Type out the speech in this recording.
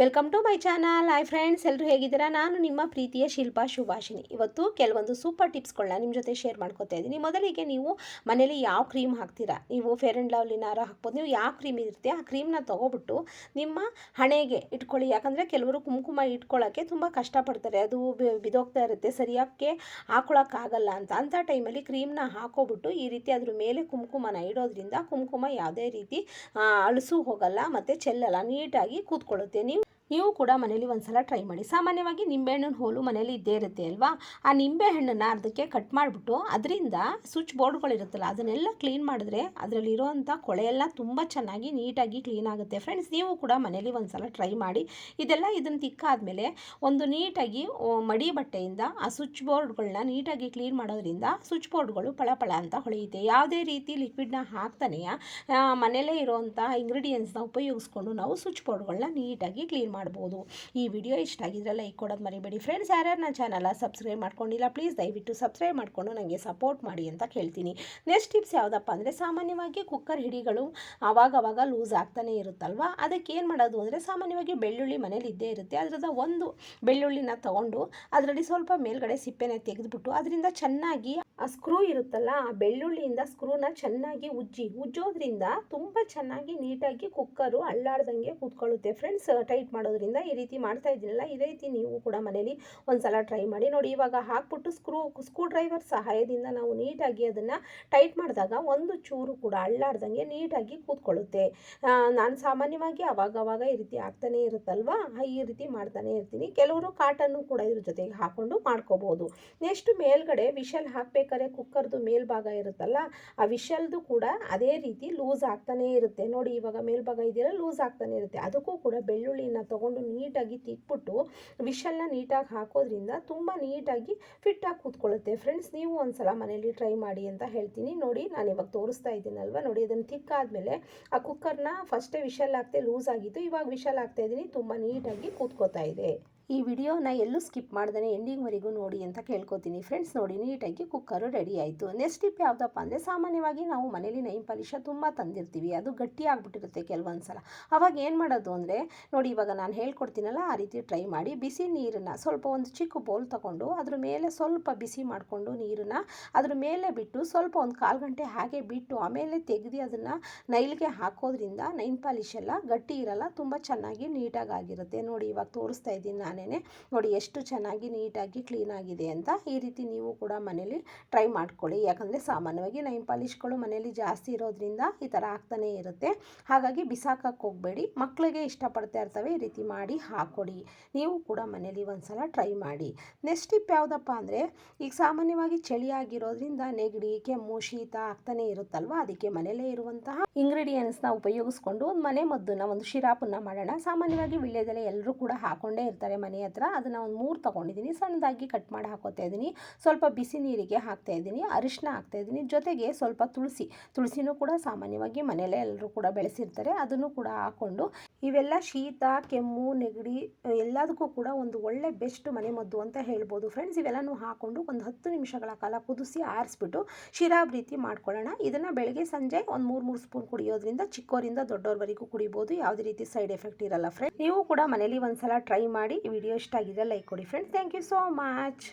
Welcome to my channel I friends ಎಲ್ಲರೂ ಹೇಗಿದ್ದೀರಾ? ನಾನು ನಿಮ್ಮ ಪ್ರೀತಿಯ ಶಿಲ್ಪಾ ಶುಭಾಷಿನಿ ಇವತ್ತು ಕೆಲವೊಂದು ಸೂಪರ್ ಟಿಪ್ಸ್ಗಳನ್ನ ನಿಮ್ಮ ಜೊತೆ ಶೇರ್ ಮಾಡ್ಕೊತಾ ಇದ್ದೀನಿ. ಮೊದಲಿಗೆ ನೀವು ಮನೇಲಿ ಯಾವ ಕ್ರೀಮ್ ಹಾಕ್ತೀರಾ? ನೀವು ಫೇರ್ ಆ್ಯಂಡ್ ಲವ್ಲಿನಾರ ಹಾಕ್ಬೋದು. ನೀವು ಯಾವ ಕ್ರೀಮ್ ಇರುತ್ತೆ, ಆ ಕ್ರೀಮ್ನ ತೊಗೊಬಿಟ್ಟು ನಿಮ್ಮ ಹಣೆಗೆ ಇಟ್ಕೊಳ್ಳಿ. ಯಾಕಂದರೆ ಕೆಲವರು ಕುಂಕುಮ ಇಟ್ಕೊಳ್ಳೋಕ್ಕೆ ತುಂಬ ಕಷ್ಟಪಡ್ತಾರೆ. ಅದು ಬಿದೋಗ್ತಾ ಇರುತ್ತೆ. ಸರಿಯಾಗಿ ಹಾಕ್ಕೊಳಕ್ಕಾಗಲ್ಲ ಅಂತ. ಅಂಥ ಟೈಮಲ್ಲಿ ಕ್ರೀಮ್ನ ಹಾಕೋಬಿಟ್ಟು ಈ ರೀತಿ ಅದ್ರ ಮೇಲೆ ಕುಂಕುಮನ ಇಡೋದ್ರಿಂದ ಕುಂಕುಮ ಯಾವುದೇ ರೀತಿ ಅಳಿಸು ಹೋಗಲ್ಲ, ಮತ್ತು ಚೆಲ್ಲಲ್ಲ. ನೀಟಾಗಿ ಕೂತ್ಕೊಳ್ಳುತ್ತೆ. ನೀವು ನೀವು ಕೂಡ ಮನೇಲಿ ಒಂದ್ಸಲ ಟ್ರೈ ಮಾಡಿ. ಸಾಮಾನ್ಯವಾಗಿ ನಿಂಬೆಹಣ್ಣಿನ ಹೋಲು ಮನೇಲಿ ಇದ್ದೇ ಇರುತ್ತೆ ಅಲ್ವಾ? ಆ ನಿಂಬೆಹಣ್ಣನ್ನು ಅರ್ಧಕ್ಕೆ ಕಟ್ ಮಾಡಿಬಿಟ್ಟು ಅದರಿಂದ ಸ್ವಿಚ್ ಬೋರ್ಡ್ಗಳಿರುತ್ತಲ್ಲ ಅದನ್ನೆಲ್ಲ ಕ್ಲೀನ್ ಮಾಡಿದ್ರೆ ಅದರಲ್ಲಿ ಇರೋವಂಥ ಕೊಳೆಯೆಲ್ಲ ತುಂಬ ಚೆನ್ನಾಗಿ ನೀಟಾಗಿ ಕ್ಲೀನ್ ಆಗುತ್ತೆ. ಫ್ರೆಂಡ್ಸ್ ನೀವು ಕೂಡ ಮನೇಲಿ ಒಂದ್ಸಲ ಟ್ರೈ ಮಾಡಿ. ಇದೆಲ್ಲ ಇದನ್ನು ತಿಕ್ಕಾದ್ಮೇಲೆ ಒಂದು ನೀಟಾಗಿ ಮಡಿ ಬಟ್ಟೆಯಿಂದ ಆ ಸ್ವಿಚ್ ಬೋರ್ಡ್ಗಳನ್ನ ನೀಟಾಗಿ ಕ್ಲೀನ್ ಮಾಡೋದ್ರಿಂದ ಸ್ವಿಚ್ ಬೋರ್ಡ್ಗಳು ಪಳಪಳ ಅಂತ ಹೊಳೆಯುತ್ತೆ. ಯಾವುದೇ ರೀತಿ ಲಿಕ್ವಿಡ್ನ ಹಾಕ್ತಾನೆ ಮನೆಯಲ್ಲೇ ಇರೋವಂಥ ಇಂಗ್ರೀಡಿಯೆಂಟ್ಸ್ನ ಉಪಯೋಗಿಸ್ಕೊಂಡು ನಾವು ಸ್ವಿಚ್ ಬೋರ್ಡ್ಗಳನ್ನ ನೀಟಾಗಿ ಕ್ಲೀನ್ ಮಾಡ್ಬೋದು. ಈ ವಿಡಿಯೋ ಇಷ್ಟ ಆಗಿದ್ರೆ ಲೈಕ್ ಕೊಡೋದು ಮರಿಬೇಡಿ. ಫ್ರೆಂಡ್ಸ್ ಯಾರ್ಯಾರು ನನ್ನ ಚಾನಲ್ ಸಬ್ಸ್ಕ್ರೈಬ್ ಮಾಡ್ಕೊಂಡಿಲ್ಲ ಪ್ಲೀಸ್ ದಯವಿಟ್ಟು ಸಬ್ಸ್ಕ್ರೈಬ್ ಮಾಡಿಕೊಂಡು ನನಗೆ ಸಪೋರ್ಟ್ ಮಾಡಿ ಅಂತ ಕೇಳ್ತೀನಿ. ನೆಕ್ಸ್ಟ್ ಟಿಪ್ಸ್ ಯಾವುದಪ್ಪ ಅಂದರೆ ಸಾಮಾನ್ಯವಾಗಿ ಕುಕ್ಕರ್ ಹಿಡಿಗಳು ಆವಾಗವಾಗ ಲೂಸ್ ಆಗ್ತಾನೆ ಇರುತ್ತಲ್ವ? ಅದಕ್ಕೆ ಏನು ಮಾಡೋದು ಅಂದರೆ ಸಾಮಾನ್ಯವಾಗಿ ಬೆಳ್ಳುಳ್ಳಿ ಮನೇಲಿ ಇದ್ದೇ ಇರುತ್ತೆ. ಅದರದ ಒಂದು ಬೆಳ್ಳುಳ್ಳಿನ ತಗೊಂಡು ಅದರಲ್ಲಿ ಸ್ವಲ್ಪ ಮೇಲ್ಗಡೆ ಸಿಪ್ಪೆನ ತೆಗೆದುಬಿಟ್ಟು ಅದರಿಂದ ಚೆನ್ನಾಗಿ ಆ ಸ್ಕ್ರೂ ಇರುತ್ತಲ್ಲ, ಆ ಬೆಳ್ಳುಳ್ಳಿಯಿಂದ ಸ್ಕ್ರೂನ ಚೆನ್ನಾಗಿ ಉಜ್ಜಿ, ಉಜ್ಜೋದ್ರಿಂದ ತುಂಬ ಚೆನ್ನಾಗಿ ನೀಟಾಗಿ ಕುಕ್ಕರು ಅಳ್ಳಾಡ್ದಂಗೆ ಕೂತ್ಕೊಳ್ಳುತ್ತೆ. ಫ್ರೆಂಡ್ಸ್ ಟೈಟ್ ಮಾಡೋದ್ರಿಂದ ಈ ರೀತಿ ಮಾಡ್ತಾ ಇದ್ದೀನಲ್ಲ ಈ ರೀತಿ ನೀವು ಕೂಡ ಮನೇಲಿ ಒಂದ್ಸಲ ಟ್ರೈ ಮಾಡಿ ನೋಡಿ. ಇವಾಗ ಹಾಕ್ಬಿಟ್ಟು ಸ್ಕ್ರೂ ಸ್ಕ್ರೂ ಡ್ರೈವರ್ ಸಹಾಯದಿಂದ ನಾವು ನೀಟಾಗಿ ಅದನ್ನು ಟೈಟ್ ಮಾಡಿದಾಗ ಒಂದು ಚೂರು ಕೂಡ ಅಳ್ಳಾಡ್ದಂಗೆ ನೀಟಾಗಿ ಕೂತ್ಕೊಳ್ಳುತ್ತೆ. ನಾನು ಸಾಮಾನ್ಯವಾಗಿ ಅವಾಗವಾಗ ಈ ರೀತಿ ಆಗ್ತಾನೆ ಇರುತ್ತಲ್ವಾ? ಈ ರೀತಿ ಮಾಡ್ತಾನೆ ಇರ್ತೀನಿ. ಕೆಲವರು ಕಾಟನ್ನು ಕೂಡ ಇದ್ರ ಜೊತೆಗೆ ಹಾಕ್ಕೊಂಡು ಮಾಡ್ಕೋಬೋದು. ನೆಕ್ಸ್ಟ್ ಮೇಲ್ಗಡೆ ವಿಷಲ್ ಹಾಕಬೇಕಾದ್ರೆ ಕುಕ್ಕರ್ದು ಮೇಲ್ಭಾಗ ಇರುತ್ತಲ್ಲ, ಆ ವಿಷಲ್ದು ಕೂಡ ಅದೇ ರೀತಿ ಲೂಸ್ ಆಗ್ತಾನೆ ಇರುತ್ತೆ. ನೋಡಿ ಇವಾಗ ಮೇಲ್ಭಾಗ ಇದೆಯಲ್ಲ, ಲೂಸ್ ಆಗ್ತಾನೆ ಇರುತ್ತೆ. ಅದಕ್ಕೂ ಕೂಡ ಬೆಳ್ಳುಳ್ಳಿನ ತೊಗೊಂಡು ನೀಟಾಗಿ ತಿಕ್ಬಿಟ್ಟು ವಿಷಲ್ನ ನೀಟಾಗಿ ಹಾಕೋದ್ರಿಂದ ತುಂಬ ನೀಟಾಗಿ ಫಿಟ್ಟಾಗಿ ಕೂತ್ಕೊಳ್ಳುತ್ತೆ. ಫ್ರೆಂಡ್ಸ್ ನೀವು ಒಂದ್ಸಲ ಮನೇಲಿ ಟ್ರೈ ಮಾಡಿ ಅಂತ ಹೇಳ್ತೀನಿ. ನೋಡಿ, ನಾನು ಇವಾಗ ತೋರಿಸ್ತಾ ಇದ್ದೀನಲ್ವ? ನೋಡಿ, ಅದನ್ನು ತಿಕ್ಕಾದಮೇಲೆ ಆ ಕುಕ್ಕರ್ನ ಫಸ್ಟೇ ವಿಷಲ್ ಹಾಕ್ದೆ ಲೂಸ್ ಆಗಿತ್ತು. ಇವಾಗ ವಿಷಲ್ ಹಾಕ್ತಾ ಇದ್ದೀನಿ ತುಂಬ ನೀಟಾಗಿ ಕೂತ್ಕೋತಾ ಇದೆ. ಈ ವಿಡಿಯೋನ ಎಲ್ಲೂ ಸ್ಕಿಪ್ ಮಾಡ್ದೇ ಎಂಡಿಂಗ್ವರೆಗೂ ನೋಡಿ ಅಂತ ಕೇಳ್ಕೊತೀನಿ. ಫ್ರೆಂಡ್ಸ್ ನೋಡಿ, ನೀಟಾಗಿ ಕುಕ್ಕರು ರೆಡಿ ಆಯಿತು. ನೆಕ್ಸ್ಟ್ ಟಿಪ್ ಯಾವುದಪ್ಪ ಅಂದರೆ, ಸಾಮಾನ್ಯವಾಗಿ ನಾವು ಮನೇಲಿ ನೈನ್ ಪಾಲಿಶ ತುಂಬ ತಂದಿರ್ತೀವಿ. ಅದು ಗಟ್ಟಿ ಆಗಿಬಿಟ್ಟಿರುತ್ತೆ ಕೆಲವೊಂದು ಸಲ ಅವಾಗ ಏನು ಮಾಡೋದು ಅಂದರೆ, ನೋಡಿ ಇವಾಗ ನಾನು ಹೇಳ್ಕೊಡ್ತೀನಲ್ಲ, ಆ ರೀತಿ ಟ್ರೈ ಮಾಡಿ. ಬಿಸಿ ನೀರನ್ನು ಸ್ವಲ್ಪ ಒಂದು ಚಿಕ್ಕ ಬೌಲ್ ತಗೊಂಡು, ಅದ್ರ ಮೇಲೆ ಸ್ವಲ್ಪ ಬಿಸಿ ಮಾಡಿಕೊಂಡು ನೀರನ್ನು ಅದ್ರ ಮೇಲೆ ಬಿಟ್ಟು ಸ್ವಲ್ಪ ಒಂದು ಕಾಲು ಗಂಟೆ ಹಾಗೆ ಬಿಟ್ಟು, ಆಮೇಲೆ ತೆಗೆದು ಅದನ್ನು ನೈಲ್ಗೆ ಹಾಕೋದ್ರಿಂದ ನೈನ್ ಪಾಲಿಶ್ ಎಲ್ಲ ಗಟ್ಟಿ ಇರಲ್ಲ, ತುಂಬ ಚೆನ್ನಾಗಿ ನೀಟಾಗಿ ಆಗಿರುತ್ತೆ. ನೋಡಿ ಇವಾಗ ತೋರಿಸ್ತಾ ಇದ್ದೀನಿ ನಾನೇ. ನೋಡಿ ಎಷ್ಟು ಚೆನ್ನಾಗಿ ನೀಟಾಗಿ ಕ್ಲೀನ್ ಆಗಿದೆ ಅಂತ ಈ ರೀತಿ ನೀವು ಕೂಡ ಮನೇಲಿ ಟ್ರೈ ಮಾಡ್ಕೊಳ್ಳಿ. ಯಾಕಂದರೆ ಸಾಮಾನ್ಯವಾಗಿ ನೈನ್ ಪಾಲಿಶ್ಗಳು ಮನೇಲಿ ಜಾಸ್ತಿ ಇರೋದ್ರಿಂದ ಈ ಥರ ಆಗ್ತಾನೇ ಇರುತ್ತೆ. ಹಾಗಾಗಿ ಬಿಸಾಕಕ್ಕೆ ಹೋಗಬೇಡಿ. ಮಕ್ಕಳಿಗೆ ಇಷ್ಟಪಡ್ತಾ ಇರ್ತವೆ, ಈ ರೀತಿ ಮಾಡಿ ಹಾಕೊಡಿ. ನೀವು ಕೂಡ ಮನೇಲಿ ಒಂದ್ಸಲ ಟ್ರೈ ಮಾಡಿ. ನೆಕ್ಸ್ಟ್ ಟಿಪ್ ಯಾವುದಪ್ಪ ಅಂದರೆ, ಈಗ ಸಾಮಾನ್ಯವಾಗಿ ಚಳಿ ಆಗಿರೋದ್ರಿಂದ ನೆಗಡಿ, ಕೆಮ್ಮು, ಶೀತ ಆಗ್ತಾನೇ ಇರುತ್ತಲ್ವ? ಅದಕ್ಕೆ ಮನೆಯಲ್ಲೇ ಇರುವಂತಹ ಇಂಗ್ರೀಡಿಯೆಂಟ್ಸ್ನ ಉಪಯೋಗಿಸ್ಕೊಂಡು ಒಂದು ಮನೆ ಮದ್ದನ್ನ, ಒಂದು ಶಿರಾಪನ್ನ ಮಾಡೋಣ. ಸಾಮಾನ್ಯವಾಗಿ ವಿಳ್ಯದೆಲೆ ಎಲ್ಲರೂ ಕೂಡ ಹಾಕೊಂಡೇ ಇರ್ತಾರೆ ಮನೆ ಹತ್ರ ಅದನ್ನು ಒಂದು ಮೂರು ತೊಗೊಂಡಿದ್ದೀನಿ ಸಣ್ಣದಾಗಿ ಕಟ್ ಮಾಡಿ ಹಾಕೋತಾ ಇದ್ದೀನಿ ಸ್ವಲ್ಪ ಬಿಸಿ ನೀರಿಗೆ ಹಾಕ್ತಾ ಇದ್ದೀನಿ ಅರಿಶಿನ ಹಾಕ್ತಾ ಇದ್ದೀನಿ ಜೊತೆಗೆ ಸ್ವಲ್ಪ ತುಳಸಿ. ತುಳಸಿನೂ ಕೂಡ ಸಾಮಾನ್ಯವಾಗಿ ಮನೆಯಲ್ಲೇ ಎಲ್ಲರೂ ಕೂಡ ಬೆಳೆಸಿರ್ತಾರೆ. ಅದನ್ನು ಕೂಡ ಹಾಕ್ಕೊಂಡು ಇವೆಲ್ಲ ಶೀತ, ಕೆಮ್ಮು, ನೆಗಡಿ ಎಲ್ಲದಕ್ಕೂ ಕೂಡ ಒಂದು ಒಳ್ಳೆ ಬೆಸ್ಟ್ ಮನೆ ಮದ್ದು ಅಂತ ಹೇಳ್ಬೋದು ಫ್ರೆಂಡ್ಸ್. ಇವೆಲ್ಲನೂ ಹಾಕ್ಕೊಂಡು ಒಂದು ಹತ್ತು ನಿಮಿಷಗಳ ಕಾಲ ಕುದಿಸಿ ಆರಿಸ್ಬಿಟ್ಟು ಶಿರಾಬ್ ರೀತಿ ಮಾಡ್ಕೊಳ್ಳೋಣ. ಇದನ್ನು ಬೆಳಗ್ಗೆ ಸಂಜೆ ಒಂದು ಮೂರು ಮೂರು ಸ್ಪೂನ್ ಕುಡಿಯೋದ್ರಿಂದ ಚಿಕ್ಕೋರಿಂದ ದೊಡ್ಡವ್ರವರೆಗೂ ಕುಡಿಬೋದು. ಯಾವುದೇ ರೀತಿ ಸೈಡ್ ಎಫೆಕ್ಟ್ ಇರಲ್ಲ ಫ್ರೆಂಡ್ ನೀವು ಕೂಡ ಮನೇಲಿ ಒಂದ್ಸಲ ಟ್ರೈ ಮಾಡಿ ವಿಡಿಯೋ ಇಷ್ಟ ಆಗಿದೆ ಲೈಕ್ ಕೊಡಿ friends thank you so much